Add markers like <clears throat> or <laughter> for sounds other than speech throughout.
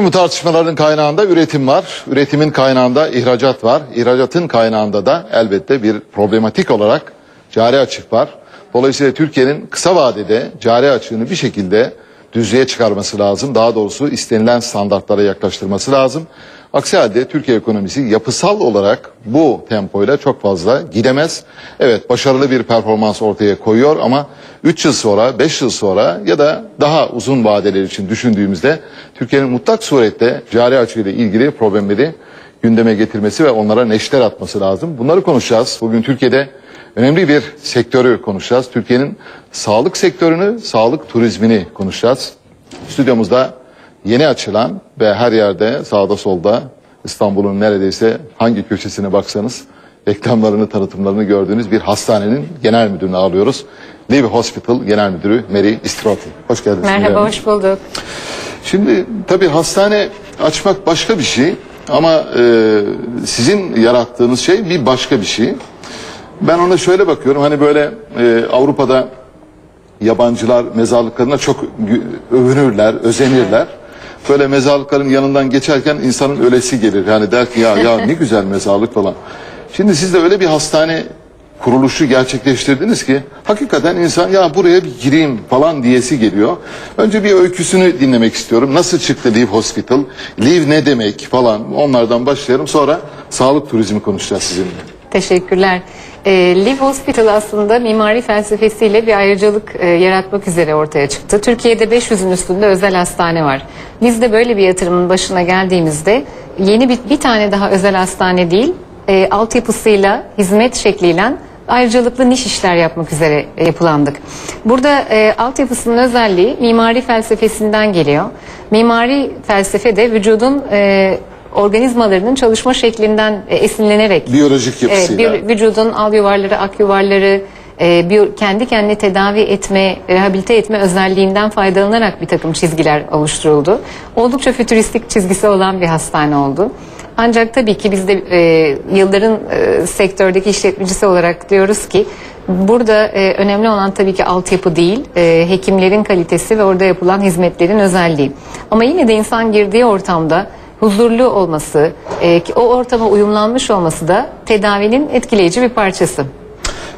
Tüm bu tartışmaların kaynağında üretim var. Üretimin kaynağında ihracat var. İhracatın kaynağında da elbette bir problematik olarak cari açık var. Dolayısıyla Türkiye'nin kısa vadede cari açığını bir şekilde düzlüğe çıkarması lazım. Daha doğrusu istenilen standartlara yaklaştırması lazım. Aksi halde Türkiye ekonomisi yapısal olarak bu tempoyla çok fazla gidemez. Evet başarılı bir performans ortaya koyuyor ama 3 yıl sonra 5 yıl sonra ya da daha uzun vadeler için düşündüğümüzde Türkiye'nin mutlak surette cari açığıyla ilgili problemleri gündeme getirmesi ve onlara neşter atması lazım. Bunları konuşacağız. Bugün Türkiye'de önemli bir sektörü konuşacağız. Türkiye'nin sağlık sektörünü, sağlık turizmini konuşacağız. Stüdyomuzda yeni açılan ve her yerde sağda solda İstanbul'un neredeyse hangi köşesine baksanız reklamlarını, tanıtımlarını gördüğünüz bir hastanenin genel müdürünü ağırlıyoruz. Live Hospital Genel Müdürü Mary Istrati. Hoş geldiniz. Merhaba, hoş bulduk. Şimdi tabii hastane açmak başka bir şey ama e, sizin yarattığınız şey bir başka bir şey. Ben ona şöyle bakıyorum hani böyle e, Avrupa'da yabancılar mezarlıklarına çok övünürler, özenirler. Böyle mezarlıkların yanından geçerken insanın ölesi gelir. Yani der ki ya ya ne güzel mezarlık falan. Şimdi siz de öyle bir hastane kuruluşu gerçekleştirdiniz ki hakikaten insan ya buraya bir gireyim falan diyesi geliyor. Önce bir öyküsünü dinlemek istiyorum. Nasıl çıktı Live Hospital? Live ne demek falan onlardan başlayalım. Sonra sağlık turizmi konuşacağız sizinle. Teşekkürler. Ee, Live Hospital aslında mimari felsefesiyle bir ayrıcalık e, yaratmak üzere ortaya çıktı. Türkiye'de 500'ün üstünde özel hastane var. Biz de böyle bir yatırımın başına geldiğimizde yeni bir, bir tane daha özel hastane değil, e, altyapısıyla, hizmet şekliyle ayrıcalıklı niş işler yapmak üzere e, yapılandık. Burada e, altyapısının özelliği mimari felsefesinden geliyor. Mimari felsefe de vücudun e, organizmalarının çalışma şeklinden e, esinlenerek Biyolojik Evet, yapısıyla. bir vücudun al yuvarları, ak yuvarları, e, biyo- kendi kendini tedavi etme, rehabilite etme özelliğinden faydalanarak bir takım çizgiler oluşturuldu. Oldukça fütüristik çizgisi olan bir hastane oldu. Ancak tabii ki biz de e, yılların e, sektördeki işletmecisi olarak diyoruz ki burada e, önemli olan tabii ki altyapı değil, e, hekimlerin kalitesi ve orada yapılan hizmetlerin özelliği. Ama yine de insan girdiği ortamda huzurlu olması, e, o ortama uyumlanmış olması da tedavinin etkileyici bir parçası.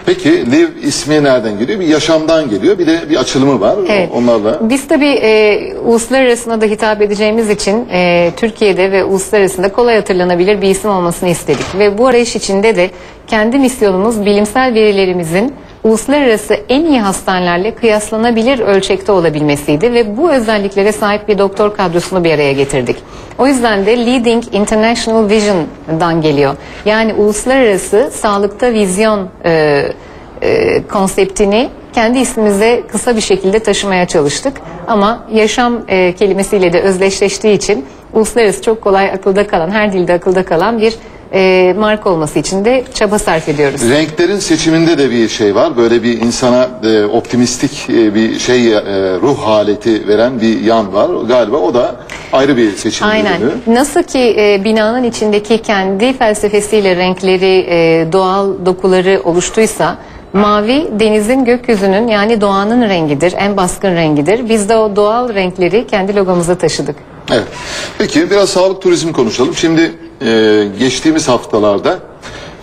Peki Live ismi nereden geliyor? Bir yaşamdan geliyor. Bir de bir açılımı var. Evet. Onlarla. Biz tabii e, uluslararasına da hitap edeceğimiz için e, Türkiye'de ve uluslararasında kolay hatırlanabilir bir isim olmasını istedik. Ve bu arayış içinde de kendi misyonumuz bilimsel verilerimizin uluslararası en iyi hastanelerle kıyaslanabilir ölçekte olabilmesiydi ve bu özelliklere sahip bir doktor kadrosunu bir araya getirdik. O yüzden de Leading International Vision'dan geliyor. Yani uluslararası sağlıkta vizyon e, e, konseptini kendi ismimize kısa bir şekilde taşımaya çalıştık. Ama yaşam e, kelimesiyle de özdeşleştiği için uluslararası çok kolay akılda kalan, her dilde akılda kalan bir e, marka olması için de çaba sarf ediyoruz. Renklerin seçiminde de bir şey var. Böyle bir insana e, optimistik e, bir şey e, ruh haleti veren bir yan var. Galiba o da ayrı bir seçim Aynen. ürünü. Nasıl ki e, binanın içindeki kendi felsefesiyle renkleri, e, doğal dokuları oluştuysa mavi denizin gökyüzünün yani doğanın rengidir, en baskın rengidir. Biz de o doğal renkleri kendi logomuza taşıdık. Evet. Peki biraz sağlık turizmi konuşalım. Şimdi e, geçtiğimiz haftalarda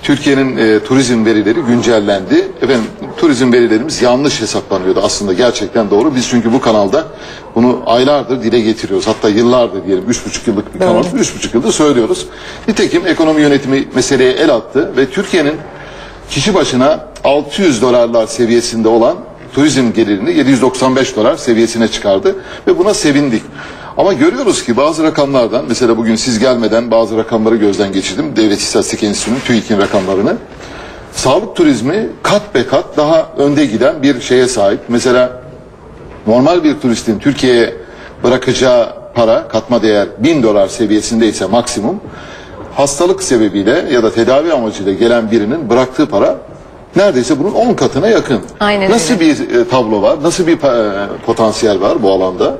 Türkiye'nin e, turizm verileri güncellendi. Efendim turizm verilerimiz yanlış hesaplanıyordu aslında gerçekten doğru. Biz çünkü bu kanalda bunu aylardır dile getiriyoruz. Hatta yıllardır diyelim. Üç buçuk yıllık bir kanal. Üç buçuk yıldır söylüyoruz. Nitekim ekonomi yönetimi meseleye el attı ve Türkiye'nin kişi başına 600 dolarlar seviyesinde olan turizm gelirini 795 dolar seviyesine çıkardı ve buna sevindik. Ama görüyoruz ki bazı rakamlardan mesela bugün siz gelmeden bazı rakamları gözden geçirdim. Devlet İstatistik Enstitüsü'nün TÜİK'in rakamlarını. Sağlık turizmi kat be kat daha önde giden bir şeye sahip. Mesela normal bir turistin Türkiye'ye bırakacağı para katma değer 1000 dolar seviyesindeyse maksimum hastalık sebebiyle ya da tedavi amacıyla gelen birinin bıraktığı para neredeyse bunun 10 katına yakın. Aynen Nasıl öyle. bir e, tablo var? Nasıl bir e, potansiyel var bu alanda?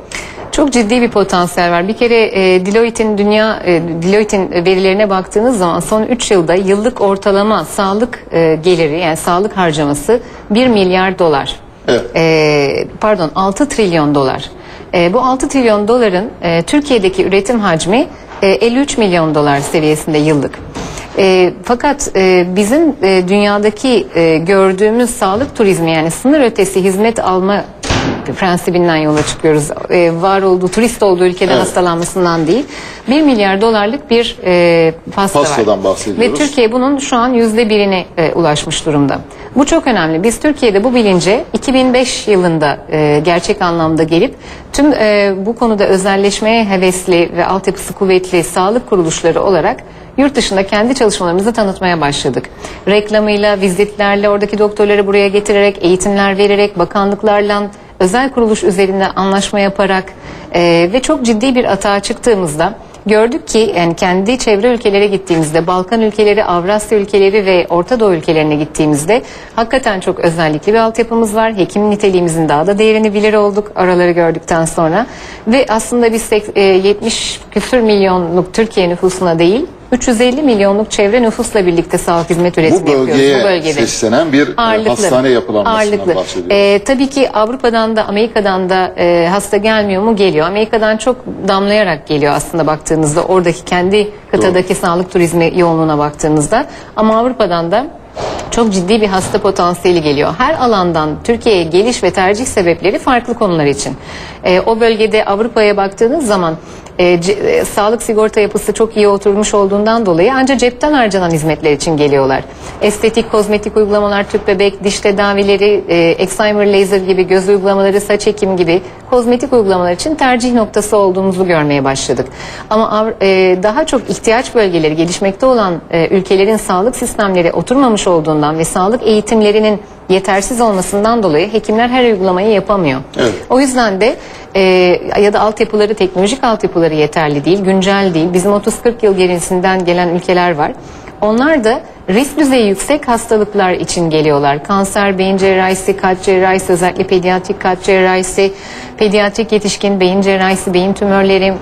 Çok ciddi bir potansiyel var. Bir kere e, Deloitte'in dünya e, Deloitte'in verilerine baktığınız zaman son 3 yılda yıllık ortalama sağlık e, geliri yani sağlık harcaması 1 milyar dolar. Evet. E, pardon 6 trilyon dolar. E, bu 6 trilyon doların e, Türkiye'deki üretim hacmi e, 53 milyon dolar seviyesinde yıllık. E, fakat e, bizim e, dünyadaki e, gördüğümüz sağlık turizmi yani sınır ötesi hizmet alma prensibinden yola çıkıyoruz. E, var olduğu, turist olduğu ülkede Evet. hastalanmasından değil. 1 milyar dolarlık bir e, pasta Pastadan var. bahsediyoruz. Ve Türkiye bunun şu an yüzde birine e, ulaşmış durumda. Bu çok önemli. Biz Türkiye'de bu bilince 2005 yılında e, gerçek anlamda gelip tüm e, bu konuda özelleşmeye hevesli ve altyapısı kuvvetli sağlık kuruluşları olarak yurt dışında kendi çalışmalarımızı tanıtmaya başladık. Reklamıyla, vizitlerle, oradaki doktorları buraya getirerek, eğitimler vererek, bakanlıklarla, özel kuruluş üzerinde anlaşma yaparak e, ve çok ciddi bir atağa çıktığımızda gördük ki yani kendi çevre ülkelere gittiğimizde Balkan ülkeleri, Avrasya ülkeleri ve Orta Doğu ülkelerine gittiğimizde hakikaten çok özellikli bir altyapımız var. Hekim niteliğimizin daha da değerini bilir olduk araları gördükten sonra ve aslında biz sek- e, 70 küsür milyonluk Türkiye nüfusuna değil 350 milyonluk çevre nüfusla birlikte sağlık hizmet üretimi Bu yapıyoruz bölgeye bu bölgede. seslenen bir e, Ağırlıklı. hastane yapılanmasından Ağırlıklı. bahsediyoruz. Ee, tabii ki Avrupa'dan da Amerika'dan da e, hasta gelmiyor mu? Geliyor. Amerika'dan çok damlayarak geliyor aslında baktığınızda. Oradaki kendi kıtadaki sağlık turizmi yoğunluğuna baktığınızda. Ama Avrupa'dan da çok ciddi bir hasta potansiyeli geliyor. Her alandan Türkiye'ye geliş ve tercih sebepleri farklı konular için. Ee, o bölgede Avrupa'ya baktığınız zaman e, e, sağlık sigorta yapısı çok iyi oturmuş olduğundan dolayı ancak cepten harcanan hizmetler için geliyorlar. Estetik, kozmetik uygulamalar, tüp bebek, diş tedavileri, e, Excimer laser gibi göz uygulamaları, saç ekim gibi kozmetik uygulamalar için tercih noktası olduğumuzu görmeye başladık. Ama e, daha çok ihtiyaç bölgeleri, gelişmekte olan e, ülkelerin sağlık sistemleri oturmamış olduğundan ve sağlık eğitimlerinin yetersiz olmasından dolayı hekimler her uygulamayı yapamıyor. Evet. O yüzden de e, ya da altyapıları, teknolojik altyapıları yeterli değil, güncel değil. Bizim 30-40 yıl gerisinden gelen ülkeler var. Onlar da risk düzeyi yüksek hastalıklar için geliyorlar. Kanser, beyin cerrahisi, kalp cerrahisi, özellikle pediatrik kalp cerrahisi, pediatrik yetişkin beyin cerrahisi, beyin tümörleri,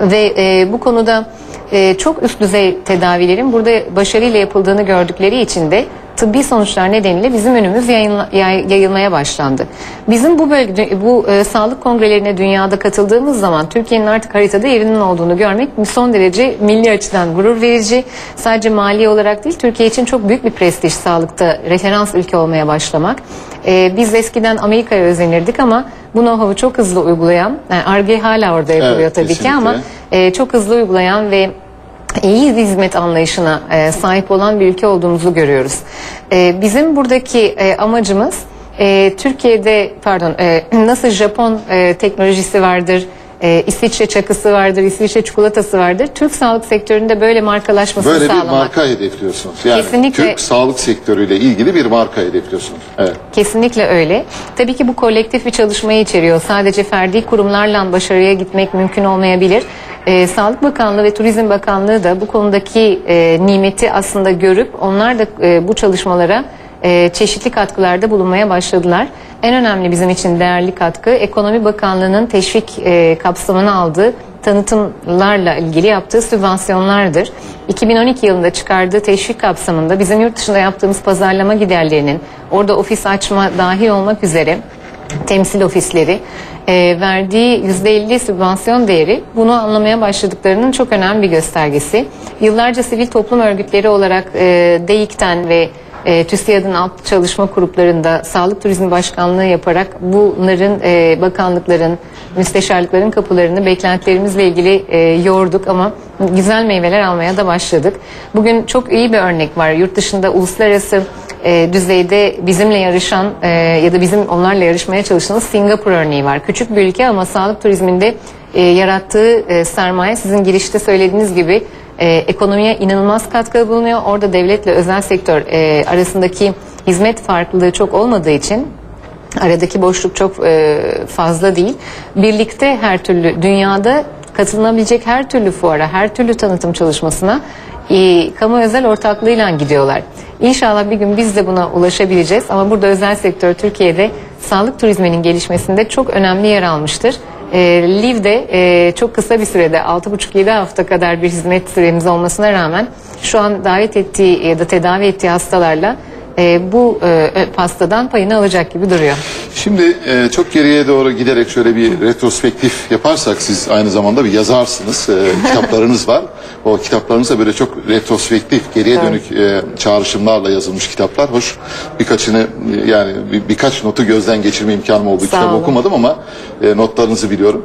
ve e, bu konuda e, çok üst düzey tedavilerin burada başarıyla yapıldığını gördükleri için de tıbbi sonuçlar nedeniyle bizim önümüz yayınla- yay- yayılmaya başlandı. Bizim bu bölge bu e, sağlık kongrelerine dünyada katıldığımız zaman Türkiye'nin artık haritada yerinin olduğunu görmek son derece milli açıdan gurur verici. Sadece mali olarak değil Türkiye için çok büyük bir prestij sağlıkta referans ülke olmaya başlamak. E, biz eskiden Amerika'ya özenirdik ama bu know-how'u çok hızlı uygulayan, yani Ar-Ge hala orada yapılıyor Evet, tabii ki kesinlikle. ama e, çok hızlı uygulayan ve iyi hizmet anlayışına e, sahip olan bir ülke olduğumuzu görüyoruz. E, bizim buradaki e, amacımız e, Türkiye'de pardon e, <clears throat> nasıl Japon e, teknolojisi vardır, e, İsviçre çakısı vardır, İsviçre çikolatası vardır. Türk sağlık sektöründe böyle markalaşmasını Böyle bir sağlamak. marka hedefliyorsunuz. Yani Kesinlikle. Türk sağlık sektörüyle ilgili bir marka hedefliyorsunuz. Evet. Kesinlikle öyle. Tabii ki bu kolektif bir çalışmayı içeriyor. Sadece ferdi kurumlarla başarıya gitmek mümkün olmayabilir. Ee, Sağlık Bakanlığı ve Turizm Bakanlığı da bu konudaki e, nimeti aslında görüp onlar da e, bu çalışmalara e, çeşitli katkılarda bulunmaya başladılar. En önemli bizim için değerli katkı Ekonomi Bakanlığı'nın teşvik e, kapsamına aldığı tanıtımlarla ilgili yaptığı sübvansiyonlardır. 2012 yılında çıkardığı teşvik kapsamında bizim yurt dışında yaptığımız pazarlama giderlerinin orada ofis açma dahil olmak üzere temsil ofisleri e, verdiği %50 sübvansiyon değeri bunu anlamaya başladıklarının çok önemli bir göstergesi. Yıllarca sivil toplum örgütleri olarak e, DEİK'ten ve e, TÜSİAD'ın alt çalışma gruplarında sağlık turizmi başkanlığı yaparak bunların e, bakanlıkların, müsteşarlıkların kapılarını beklentilerimizle ilgili e, yorduk ama güzel meyveler almaya da başladık. Bugün çok iyi bir örnek var. Yurt dışında uluslararası e, düzeyde bizimle yarışan e, ya da bizim onlarla yarışmaya çalıştığımız Singapur örneği var. Küçük bir ülke ama sağlık turizminde e, yarattığı e, sermaye sizin girişte söylediğiniz gibi e, ekonomiye inanılmaz katkı bulunuyor. Orada devletle özel sektör e, arasındaki hizmet farklılığı çok olmadığı için aradaki boşluk çok e, fazla değil. Birlikte her türlü dünyada katılınabilecek her türlü fuara, her türlü tanıtım çalışmasına e, kamu özel ortaklığıyla gidiyorlar. İnşallah bir gün biz de buna ulaşabileceğiz ama burada özel sektör Türkiye'de sağlık turizminin gelişmesinde çok önemli yer almıştır. E, Liv'de e, çok kısa bir sürede 6,5-7 hafta kadar bir hizmet süremiz olmasına rağmen şu an davet ettiği ya da tedavi ettiği hastalarla e, bu e, pastadan payını alacak gibi duruyor. Şimdi e, çok geriye doğru giderek şöyle bir retrospektif yaparsak siz aynı zamanda bir yazarsınız. E, <laughs> kitaplarınız var. O kitaplarınızda böyle çok retrospektif, geriye dönük e, çağrışımlarla yazılmış kitaplar. Hoş birkaçını e, yani bir, birkaç notu gözden geçirme imkanım oldu. Sağ Kitabı olun. okumadım ama e, notlarınızı biliyorum.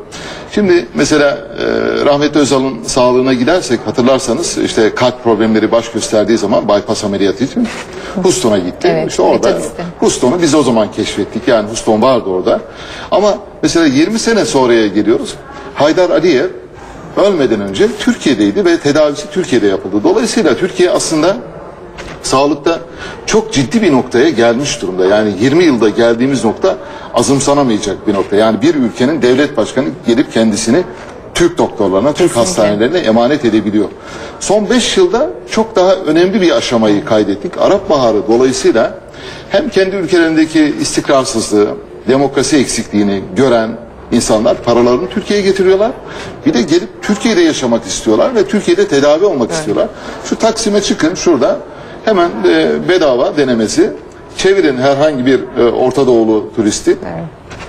Şimdi mesela e, rahmetli Özal'ın sağlığına gidersek hatırlarsanız işte kalp problemleri baş gösterdiği zaman bypass ameliyatı için Houston'a gitti. Evet, işte orada. Houston'u biz o zaman keşfettik. Yani Houston vardı orada. Ama mesela 20 sene sonraya geliyoruz. Haydar Aliyev ölmeden önce Türkiye'deydi ve tedavisi Türkiye'de yapıldı. Dolayısıyla Türkiye aslında sağlıkta çok ciddi bir noktaya gelmiş durumda. Yani 20 yılda geldiğimiz nokta azımsanamayacak bir nokta. Yani bir ülkenin devlet başkanı gelip kendisini Türk doktorlarına, Türk hastanelerine emanet edebiliyor. Son 5 yılda çok daha önemli bir aşamayı kaydettik. Arap Baharı dolayısıyla hem kendi ülkelerindeki istikrarsızlığı, demokrasi eksikliğini gören insanlar paralarını Türkiye'ye getiriyorlar. Bir de gelip Türkiye'de yaşamak istiyorlar ve Türkiye'de tedavi olmak istiyorlar. Şu Taksim'e çıkın şurada hemen e, bedava denemesi. Çevirin herhangi bir e, Orta Doğulu turisti.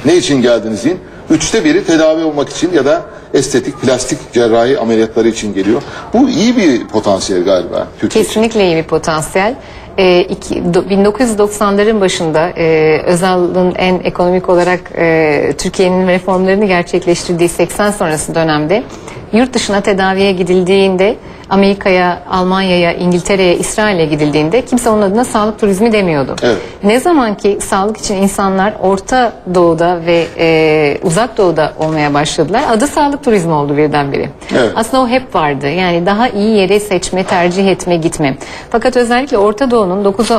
Ne için geldiniz deyin. Üçte biri tedavi olmak için ya da estetik, plastik cerrahi ameliyatları için geliyor. Bu iyi bir potansiyel galiba Türkiye. Kesinlikle iyi bir potansiyel. Ee, iki- do- 1990'ların başında e, Özal'ın en ekonomik olarak e, Türkiye'nin reformlarını gerçekleştirdiği 80 sonrası dönemde yurt dışına tedaviye gidildiğinde Amerika'ya, Almanya'ya, İngiltere'ye, İsrail'e gidildiğinde kimse onun adına sağlık turizmi demiyordu. Evet. Ne zaman ki sağlık için insanlar Orta Doğu'da ve e, Uzak Doğu'da olmaya başladılar adı sağlık turizmi oldu birdenbire. Evet. Aslında o hep vardı. Yani daha iyi yeri seçme, tercih etme, gitme. Fakat özellikle Orta Doğu'nun 9, e,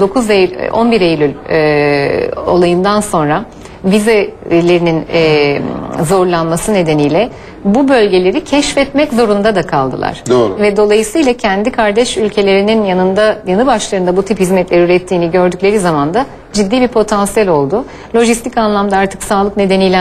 9 Eylül, 11 Eylül e, olayından sonra vizelerinin e, zorlanması nedeniyle bu bölgeleri keşfetmek zorunda da kaldılar. Doğru. Ve dolayısıyla kendi kardeş ülkelerinin yanında yanı başlarında bu tip hizmetler ürettiğini gördükleri zaman da ciddi bir potansiyel oldu. Lojistik anlamda artık sağlık nedeniyle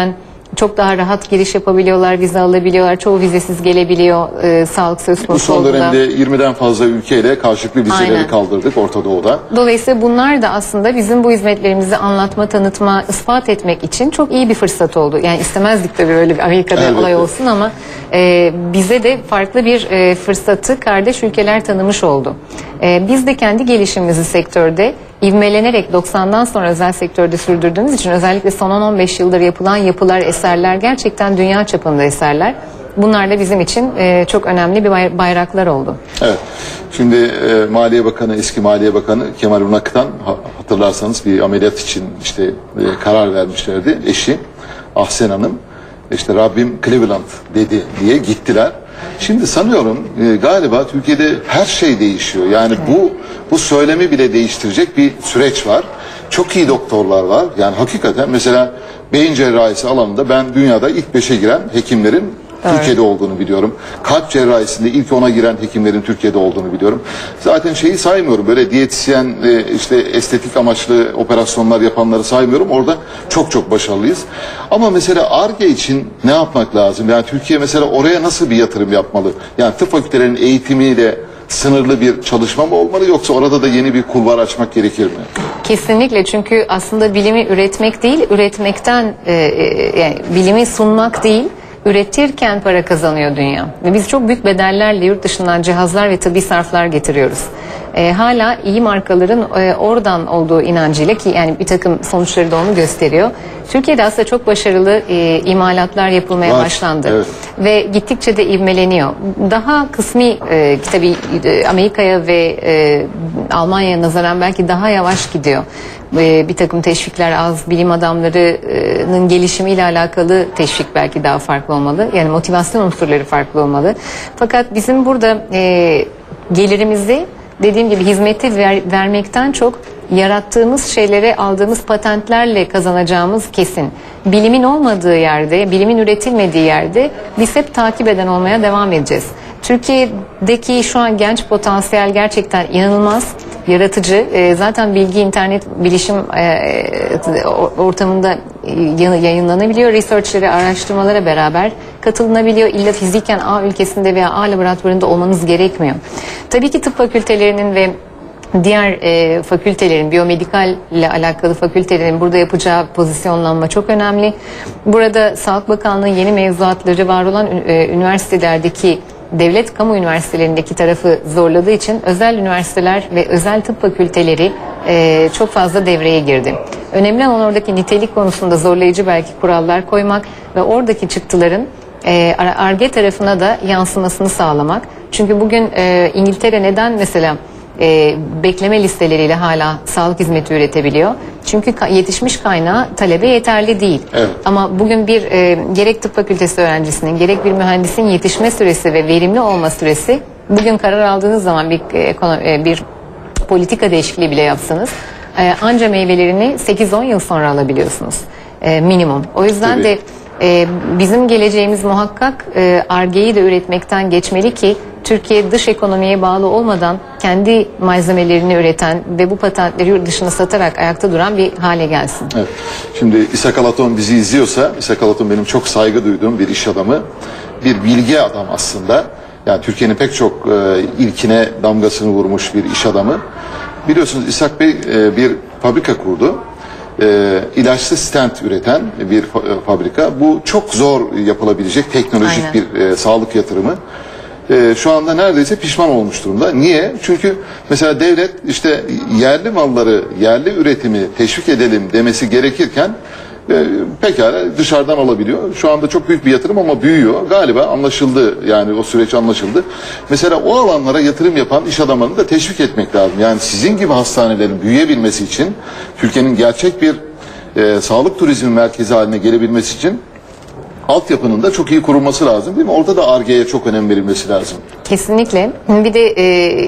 çok daha rahat giriş yapabiliyorlar, vize alabiliyorlar. Çoğu vizesiz gelebiliyor e, sağlık söz Bu konusu son olduğunda. dönemde 20'den fazla ülkeyle karşılıklı vizeleri Aynen. kaldırdık Orta Doğu'da. Dolayısıyla bunlar da aslında bizim bu hizmetlerimizi anlatma, tanıtma, ispat etmek için çok iyi bir fırsat oldu. Yani istemezdik tabii böyle bir Amerika'da Elbette. olay olsun ama e, bize de farklı bir e, fırsatı kardeş ülkeler tanımış oldu. E, biz de kendi gelişimimizi sektörde ivmelenerek 90'dan sonra özel sektörde sürdürdüğümüz için özellikle son 10-15 yıldır yapılan yapılar, eserler gerçekten dünya çapında eserler. Bunlar da bizim için e, çok önemli bir bay- bayraklar oldu. Evet. Şimdi e, Maliye Bakanı, eski Maliye Bakanı Kemal Unak'tan ha- hatırlarsanız bir ameliyat için işte e, karar vermişlerdi. Eşi Ahsen Hanım işte Rabbim Cleveland dedi diye gittiler. Şimdi sanıyorum e, galiba Türkiye'de her şey değişiyor. Yani bu bu söylemi bile değiştirecek bir süreç var. Çok iyi doktorlar var. Yani hakikaten mesela beyin cerrahisi alanında ben dünyada ilk beşe giren hekimlerin Türkiye'de olduğunu biliyorum. Kalp cerrahisinde ilk ona giren hekimlerin Türkiye'de olduğunu biliyorum. Zaten şeyi saymıyorum. Böyle diyetisyen işte estetik amaçlı operasyonlar yapanları saymıyorum. Orada çok çok başarılıyız. Ama mesela ARGE için ne yapmak lazım? Yani Türkiye mesela oraya nasıl bir yatırım yapmalı? Yani tıp fakültelerinin eğitimiyle sınırlı bir çalışma mı olmalı yoksa orada da yeni bir kulvar açmak gerekir mi? Kesinlikle çünkü aslında bilimi üretmek değil, üretmekten e, e, yani bilimi sunmak değil, üretirken para kazanıyor dünya. Biz çok büyük bedellerle yurt dışından cihazlar ve tıbbi sarflar getiriyoruz. E, hala iyi markaların e, oradan olduğu inancıyla ki yani bir takım sonuçları da onu gösteriyor. Türkiye'de aslında çok başarılı e, imalatlar yapılmaya Var, başlandı evet. ve gittikçe de ivmeleniyor. Daha kısmi e, tabii e, Amerika'ya ve e, Almanya'ya nazaran belki daha yavaş gidiyor. E, bir takım teşvikler az, bilim adamlarının gelişimiyle alakalı teşvik belki daha farklı olmalı. Yani motivasyon unsurları farklı olmalı. Fakat bizim burada e, gelirimizi dediğim gibi hizmeti ver- vermekten çok yarattığımız şeylere aldığımız patentlerle kazanacağımız kesin. Bilimin olmadığı yerde, bilimin üretilmediği yerde biz hep takip eden olmaya devam edeceğiz. Türkiye'deki şu an genç potansiyel gerçekten inanılmaz, yaratıcı. Ee, zaten bilgi, internet, bilişim e, o- ortamında e, yayınlanabiliyor. Research'lere, araştırmalara beraber katılınabiliyor. İlla fiziken A ülkesinde veya A laboratuvarında olmanız gerekmiyor. Tabii ki tıp fakültelerinin ve diğer e, fakültelerin, biyomedikal ile alakalı fakültelerin burada yapacağı pozisyonlanma çok önemli. Burada Sağlık Bakanlığı yeni mevzuatları var olan e, üniversitelerdeki devlet kamu üniversitelerindeki tarafı zorladığı için özel üniversiteler ve özel tıp fakülteleri e, çok fazla devreye girdi. Önemli olan oradaki nitelik konusunda zorlayıcı belki kurallar koymak ve oradaki çıktıların e, ARGE tarafına da yansımasını sağlamak. Çünkü bugün e, İngiltere neden mesela e, bekleme listeleriyle hala sağlık hizmeti üretebiliyor? Çünkü ka- yetişmiş kaynağı talebe yeterli değil. Evet. Ama bugün bir e, gerek tıp fakültesi öğrencisinin gerek bir mühendisin yetişme süresi ve verimli olma süresi bugün karar aldığınız zaman bir e, e, bir politika değişikliği bile yapsanız e, anca meyvelerini 8-10 yıl sonra alabiliyorsunuz e, minimum. O yüzden Tabii. de e, bizim geleceğimiz muhakkak e, argeyi de üretmekten geçmeli ki Türkiye dış ekonomiye bağlı olmadan kendi malzemelerini üreten ve bu patentleri yurt dışına satarak ayakta duran bir hale gelsin. Evet. Şimdi İshak Alaton bizi izliyorsa, İshak Alaton benim çok saygı duyduğum bir iş adamı. Bir bilgi adam aslında. Yani Türkiye'nin pek çok e, ilkine damgasını vurmuş bir iş adamı. Biliyorsunuz İshak Bey e, bir fabrika kurdu. E, ilaçlı stent üreten bir e, fabrika. Bu çok zor yapılabilecek teknolojik Aynen. bir e, sağlık yatırımı. E, şu anda neredeyse pişman olmuş durumda. Niye? Çünkü mesela devlet işte yerli malları, yerli üretimi teşvik edelim demesi gerekirken e, pekala dışarıdan alabiliyor. Şu anda çok büyük bir yatırım ama büyüyor. Galiba anlaşıldı yani o süreç anlaşıldı. Mesela o alanlara yatırım yapan iş adamlarını da teşvik etmek lazım. Yani sizin gibi hastanelerin büyüyebilmesi için Türkiye'nin gerçek bir e, sağlık turizmi merkezi haline gelebilmesi için altyapının da çok iyi kurulması lazım değil mi? Orada da ARGE'ye çok önem verilmesi lazım. Kesinlikle. Bir de e,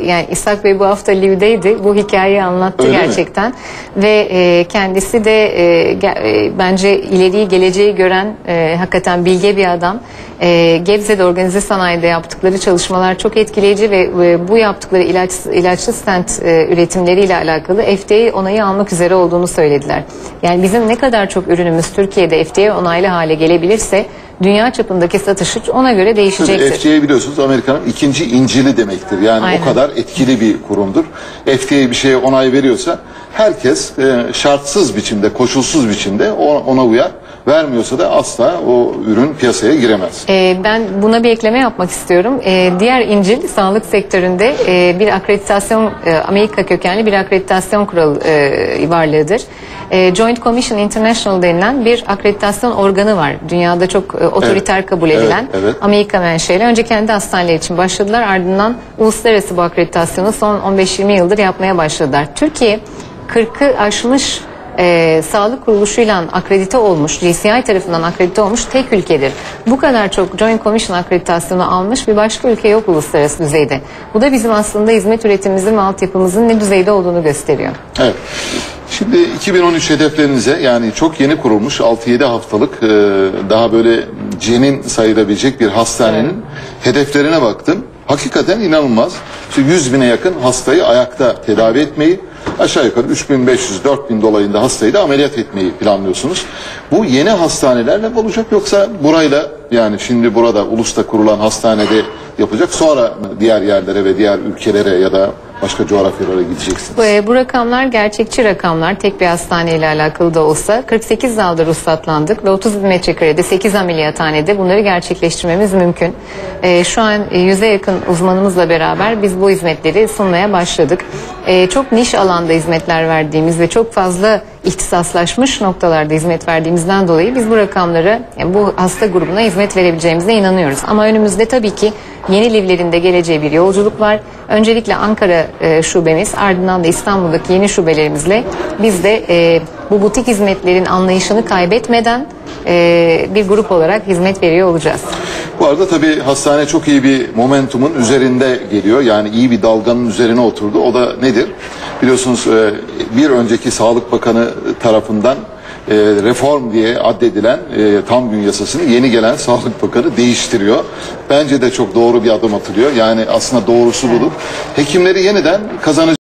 yani İshak Bey bu hafta Liv'deydi. Bu hikayeyi anlattı Öyle mi? gerçekten. Ve e, kendisi de e, e, bence ileriyi geleceği gören e, hakikaten bilge bir adam. E, Gebze'de organize sanayide yaptıkları çalışmalar çok etkileyici ve e, bu yaptıkları ilaç ilaçlı stent e, üretimleriyle alakalı FDA onayı almak üzere olduğunu söylediler. Yani bizim ne kadar çok ürünümüz Türkiye'de FDA onaylı hale gelebilirse dünya çapındaki satışı ona göre değişecektir. FDA biliyorsunuz Amerika'nın ikinci incili demektir. Yani Aynen. o kadar etkili bir kurumdur. FDA bir şeye onay veriyorsa herkes e, şartsız biçimde, koşulsuz biçimde o- ona uyar. Vermiyorsa da asla o ürün piyasaya giremez. Ee, ben buna bir ekleme yapmak istiyorum. Ee, diğer İncil sağlık sektöründe e, bir akreditasyon, e, Amerika kökenli bir akreditasyon kuralı e, varlığıdır. E, Joint Commission International denilen bir akreditasyon organı var. Dünyada çok e, otoriter Evet. kabul Evet, edilen evet. Amerika menşeli. Önce kendi hastaneler için başladılar ardından uluslararası bu akreditasyonu son 15-20 yıldır yapmaya başladılar. Türkiye 40'ı aşmış e, sağlık kuruluşuyla akredite olmuş, GCI tarafından akredite olmuş tek ülkedir. Bu kadar çok Joint Commission akreditasyonu almış bir başka ülke yok uluslararası düzeyde. Bu da bizim aslında hizmet üretimimizin ve altyapımızın ne düzeyde olduğunu gösteriyor. Evet. Şimdi 2013 hedeflerinize yani çok yeni kurulmuş 6-7 haftalık e, daha böyle cenin sayılabilecek bir hastanenin hedeflerine baktım. Hakikaten inanılmaz. İşte 100 bine yakın hastayı ayakta tedavi etmeyi aşağı yukarı 3500-4000 dolayında hastayı da ameliyat etmeyi planlıyorsunuz. Bu yeni hastanelerle mi olacak yoksa burayla yani şimdi burada ulusta kurulan hastanede yapacak sonra diğer yerlere ve diğer ülkelere ya da başka coğrafyalara gideceksiniz? Bu, e, bu rakamlar gerçekçi rakamlar. Tek bir hastaneyle alakalı da olsa 48 dalda ruhsatlandık ve 30 bin metrekarede 8 ameliyathanede bunları gerçekleştirmemiz mümkün. E, şu an e, yüze yakın uzmanımızla beraber biz bu hizmetleri sunmaya başladık. E, çok niş alanda hizmetler verdiğimiz ve çok fazla ihtisaslaşmış noktalarda hizmet verdiğimizden dolayı biz bu rakamları yani bu hasta grubuna hizmet verebileceğimize inanıyoruz. Ama önümüzde tabii ki yeni livlerin de geleceği bir yolculuk var. Öncelikle Ankara e, şubemiz ardından da İstanbul'daki yeni şubelerimizle biz de e, bu butik hizmetlerin anlayışını kaybetmeden e, bir grup olarak hizmet veriyor olacağız. Bu arada tabii hastane çok iyi bir momentumun üzerinde geliyor. Yani iyi bir dalganın üzerine oturdu. O da nedir? Biliyorsunuz e, bir önceki Sağlık Bakanı tarafından e, reform diye addedilen e, tam gün yasasını yeni gelen Sağlık Bakanı değiştiriyor. Bence de çok doğru bir adım atılıyor. Yani aslında doğrusu budur. Hekimleri yeniden kazanacak